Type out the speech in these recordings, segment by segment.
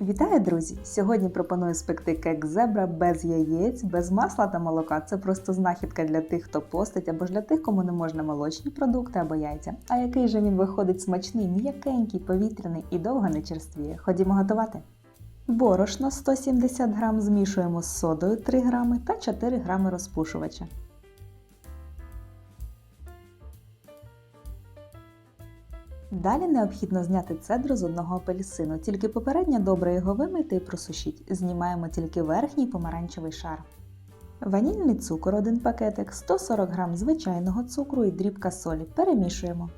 Вітаю, друзі! Сьогодні пропоную спекти кек зебра без яєць, без масла та молока. Це просто знахідка для тих, хто постить, або ж для тих, кому не можна молочні продукти або яйця. А який же він виходить смачний, м'якенький, повітряний і довго не черствіє. Ходімо готувати. Борошно 170 г змішуємо з содою 3 г та 4 г розпушувача. Далі необхідно зняти цедру з одного апельсину, тільки попередньо добре його вимийте і просушіть. Знімаємо тільки верхній помаранчевий шар. Ванільний цукор 1 пакетик, 140 г звичайного цукру і дрібка солі. Перемішуємо.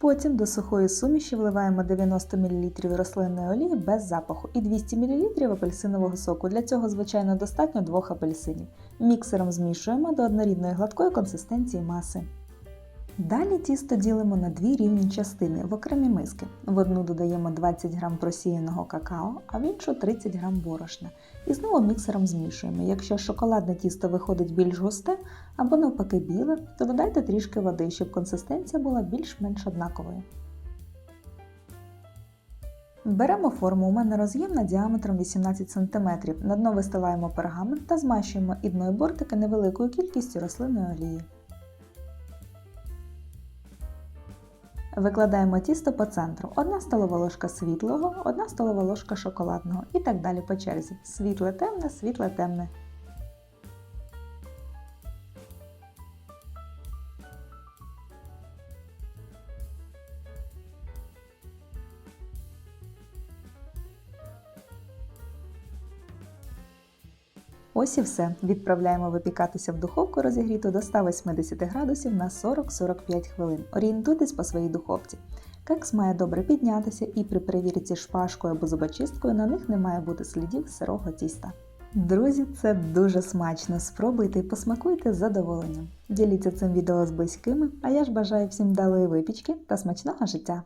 Потім до сухої суміші вливаємо 90 мл рослинної олії без запаху і 200 мл апельсинового соку. Для цього, звичайно, достатньо двох апельсинів. Міксером змішуємо до однорідної гладкої консистенції маси. Далі тісто ділимо на дві рівні частини в окремі миски. В одну додаємо 20 г просіяного какао, а в іншу 30 г борошна. І знову міксером змішуємо. Якщо шоколадне тісто виходить більш густе або навпаки біле, то додайте трішки води, щоб консистенція була більш-менш однаковою. Беремо форму, у мене роз'ємна діаметром 18 см. На дно вистилаємо пергамент та змащуємо і дно і бортики невеликою кількістю рослинної олії. Викладаємо тісто по центру. Одна столова ложка світлого, одна столова ложка шоколадного і так далі по черзі. Світле темне, світле темне. Ось і все. Відправляємо випікатися в духовку розігріту до 180 градусів на 40-45 хвилин. Орієнтуйтесь по своїй духовці. Кекс має добре піднятися і при перевірці шпажкою або зубочисткою на них не має бути слідів сирого тіста. Друзі, це дуже смачно. Спробуйте і посмакуйте з задоволенням. Діліться цим відео з близькими, а я ж бажаю всім вдалої випічки та смачного життя!